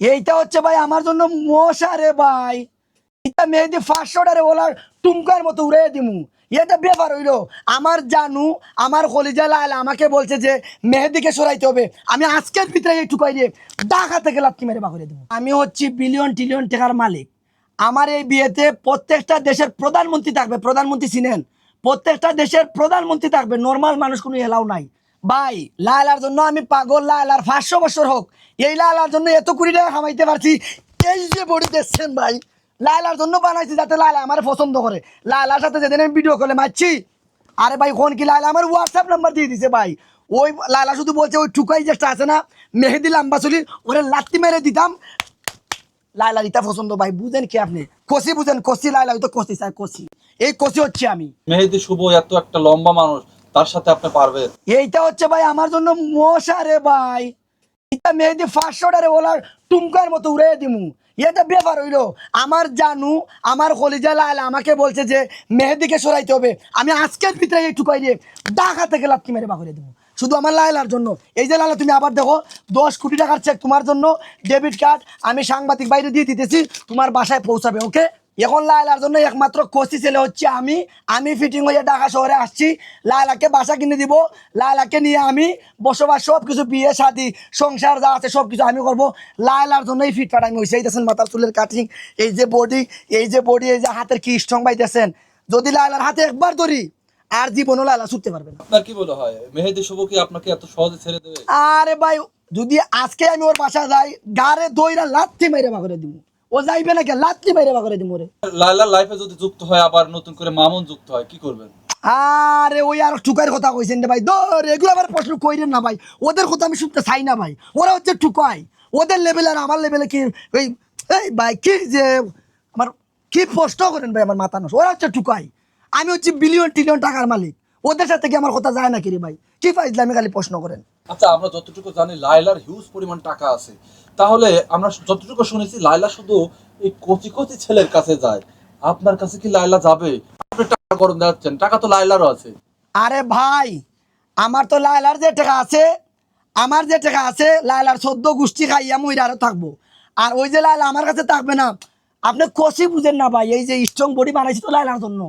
এইটা হচ্ছে ভাই আমার জন্য মশা রে ভাই। এটা মেহেদি ফাঁসশোটারে ওলার টুমকার মতো উড়ে দিমু। এটা ব্যাপার হইল। আমার জানু, আমার কলিজা লাল আমাকে বলছে যে মেহেদিকে সরাইতে হবে। আমি আজকের ভিতরে এই টুকাই দিয়ে ডাকা থেকে লাত্তি মেরে বাকরে দেবো। আমি হচ্ছি বিলিয়ন ট্রিলিয়ন টাকার মালিক। আমার এই বিয়েতে প্রত্যেকটা দেশের প্রধানমন্ত্রী থাকবে। প্রধানমন্ত্রী চিনেন প্রত্যেকটা দেশের প্রধানমন্ত্রী থাকবে। নর্মাল মানুষ কোনো এলাও নাই। ভাই লালার জন্য আমি পাগল লালার পাঁচশো বছর হোক। এই লালার জন্য এত কুড়ি টাকা কামাইতে পারছি, এই যে বডি দেখছেন ভাই লালার জন্য বানাইছি যাতে লালা আমার পছন্দ করে। লালার সাথে যেদিন আমি ভিডিও কলে মারছি, আরে ভাই, কোন কি লালা আমার হোয়াটসঅ্যাপ নাম্বার দিয়ে দিছে ভাই। ওই লালা শুধু বলছে, ওই টুকাই যেটা আছে না, মেহেদি লাম্বা চলি, ওরে লাত্তি মেরে দিতাম। লাইলা রিতা পছন্দ ভাই, বুঝেন কি আপনি? কষি বুঝেন, কষি লাইলা হয়তো কষি, স্যার, কষি। এই কষি হচ্ছে আমি। মেহেদি শুভ, এত একটা লম্বা মানুষ। তার সাথে আপনি পারবেন। এইটা হচ্ছে ভাই আমার জন্য মশা রে ভাই। এটা মেহেদি ফাঁসশোটারে ওলার টুমকার মতো উড়ে দিমু। এটা ব্যাপার হইল। আমার জানু, আমার কলিজা লাল আমাকে বলছে যে মেহেদিকে সরাইতে হবে। আমি আজকের ভিতরে এই টুকাই দিয়ে ডাকা থেকে লাত্তি মেরে বাকরে দেবো শুধু আমার লাইলার জন্য। এই যে লালা, তুমি আবার দেখো, দশ কোটি টাকার চেক তোমার জন্য ডেবিট কার্ড আমি সাংবাদিক বাইরে দিয়ে দিতেছি, তোমার বাসায় পৌঁছাবে ওকে এখন লায়লার জন্য একমাত্র কষি ছেলে হচ্ছে আমি। আমি ফিটিং হয়ে ঢাকা শহরে আসছি। লায়লাকে বাসা কিনে দিব। লায়লাকে নিয়ে আমি বসবাস সব কিছু বিয়ে শাদি সংসার যা আছে সব কিছু আমি করব। লায়লার জন্য এই ফিটফাট আমি হয়েছে। এইতেছেন মাথার চুলের কাটিং এই যে বডি এই যে বডি এই যে হাতের কি স্ট্রং পাইতেছেন। যদি লায়লার হাতে একবার ধরি আর জীবনও লায়লা ছুটতে পারবে না। আপনার কি বলে হয়? মেহেদি শুভ কি আপনাকে এত সহজে ছেড়ে দেবে? আরে ভাই যদি আজকে আমি ওর বাসা যাই গাড়ে দইরা লাত্তি মেরে বাকরে দিব। ও যাইবে নাকি? লাত্তি মেরে বাকরে দিব ওরে লাইলার লাইফে যদি যুক্ত হয় আবার নতুন করে মামুন যুক্ত হয় কি করবেন? আরে ওই আর টুকার কথা কইছেন রে ভাই। এগুলো আবার প্রশ্ন কইরেন না ভাই। ওদের কথা আমি শুনতে চাই না ভাই। ওরা হচ্ছে টুকাই ওদের লেভেল আর আমার লেভেলে কি ওই এই ভাই কি যে আমার কি প্রশ্ন করেন ভাই আমার মাথা নষ্ট? ওরা হচ্ছে টুকাই আমি হচ্ছে বিলিয়ন ট্রিলিয়ন টাকার মালিক। ওদের সাথে কি আমার কথা যায় না কি রে ভাই? কি ফাইজলামি খালি প্রশ্ন করেন? আচ্ছা আমরা যতটুকু জানি লাইলার হিউজ পরিমাণ টাকা আছে। তাহলে আমরা যতটুকু শুনেছি লাইলা শুধু এই কচি কচি ছেলের কাছে যায়। আপনার কাছে কি লাইলা যাবে? আপনি টাকা গরম দেখাচ্ছেন, টাকা তো লাইলারও আছে। আরে ভাই, আমার তো লাইলার যে টাকা আছে, আমার যে টাকা আছে, লায়লার সদ্য গোষ্ঠী খাইয়া মইরা আরও থাকব। আর ওই যে লাইলা আমার কাছে থাকবে না, আপনি কষি বুঝেন না ভাই, এই যে স্ট্রং বডি বানাইছি তো লাইলার জন্য।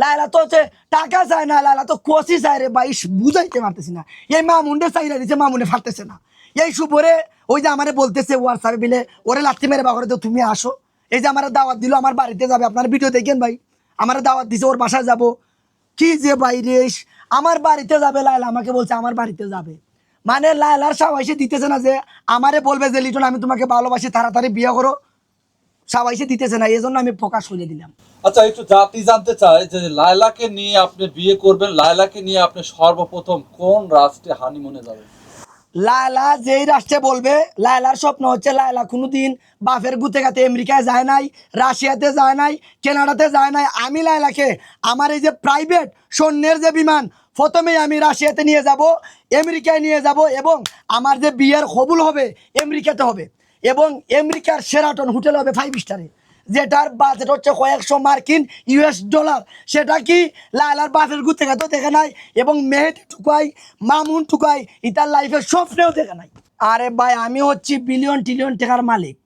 লায়লা তো হচ্ছে টাকা চায় না লায়লা তো কষি চায় রে ভাই বুঝাইতে পারতেছি না। এই মামুন্ডে চাইরা দিছে, মামুনে ফাটতেছে না। এই শুভরে ওই যে আমারে বলতেছে হোয়াটসঅ্যাপে বিলে, ওরে লাত্তি মেরে বাগরে তো তুমি আসো। এই যে আমার দাওয়াত দিল, আমার বাড়িতে যাবে। আপনার ভিডিও দেখেন ভাই, আমার দাওয়াত দিছে, ওর বাসায় যাব। কি যে বাইরে আমার বাড়িতে যাবে লাইলা আমাকে বলছে, আমার বাড়িতে যাবে। মানে লাইলার সবাইসে দিতেছে না যে, আমারে বলবে যে, লিটন, আমি তোমাকে ভালোবাসি, তাড়াতাড়ি বিয়ে করো। সবাইসে দিতেছে না এই জন্য আমি প্রকাশ করে দিলাম। আচ্ছা একটু জাতি জানতে চাই যে লায়লাকে নিয়ে আপনি বিয়ে করবেন লায়লাকে নিয়ে আপনি সর্বপ্রথম কোন রাষ্ট্রে হানিমুনে যাবেন? লায়লা যেই রাষ্ট্রে বলবে লায়লার স্বপ্ন হচ্ছে লায়লা কোনোদিন বাফের গুতে গাতে আমেরিকায় যায় নাই রাশিয়াতে যায় নাই কানাডাতে যায় নাই। আমি লায়লাকে আমার এই যে প্রাইভেট সৈন্যের যে বিমান প্রথমেই আমি রাশিয়াতে নিয়ে যাব আমেরিকায় নিয়ে যাব এবং আমার যে বিয়ের কবুল হবে আমেরিকাতে হবে। এবং আমেরিকার সেরাটন হোটেল হবে ফাইভ স্টারে যেটার বাজেট হচ্ছে কয়েকশো মার্কিন ইউএস ডলার সেটা কি? লালার বাপের ঘুরতে গেতেও দেখে নাই। এবং মেহেদি টুকাই মামুন টুকাই ইতার লাইফের স্বপ্নেও দেখে নাই। আরে ভাই, আমি হচ্ছি বিলিয়ন ট্রিলিয়ন টাকার মালিক।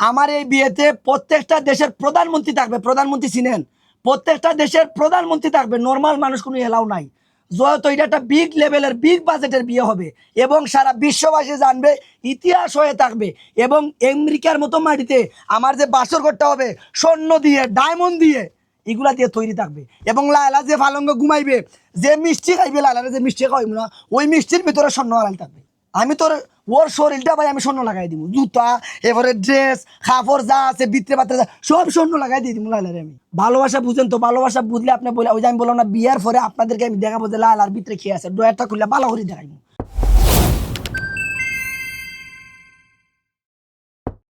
আমার এই বিয়েতে প্রত্যেকটা দেশের প্রধানমন্ত্রী থাকবে। প্রধানমন্ত্রী চিনেন প্রত্যেকটা দেশের প্রধানমন্ত্রী থাকবে। নর্মাল মানুষ কোনো এলাও নাই। যত এটা একটা বিগ লেভেলের বিগ বাজেটের বিয়ে হবে, এবং সারা বিশ্ববাসী জানবে, ইতিহাস হয়ে থাকবে, এবং আমেরিকার মতো মাটিতে আমার যে বাসর ঘরটা হবে, স্বর্ণ দিয়ে ডায়মন্ড দিয়ে, এগুলা দিয়ে তৈরি থাকবে, এবং লায়লা যে ফালঙ্গ ঘুমাইবে, যে মিষ্টি খাইবে, লায়লারে যে মিষ্টি খাইব না, ওই মিষ্টির ভিতরে স্বর্ণ আড়াল থাকবে। আমি তোর ওর শরীরটা ভাই আমি স্বর্ণ লাগাই দিব জুতা, এবারে ড্রেস কাপড় যা আছে, বিত্রে পাত্রে যা, সব স্বর্ণ লাগাই দিয়ে দিব লালের আমি। ভালোবাসা বুঝেন তো, ভালোবাসা বুঝলে আপনি বলে, ওই যে আমি বললাম না, বিয়ার পরে আপনাদেরকে আমি দেখাবো যে লাল আর বিত্রে খেয়ে আছে। ডয়ারটা খুললে ভালো করে দেখাইবো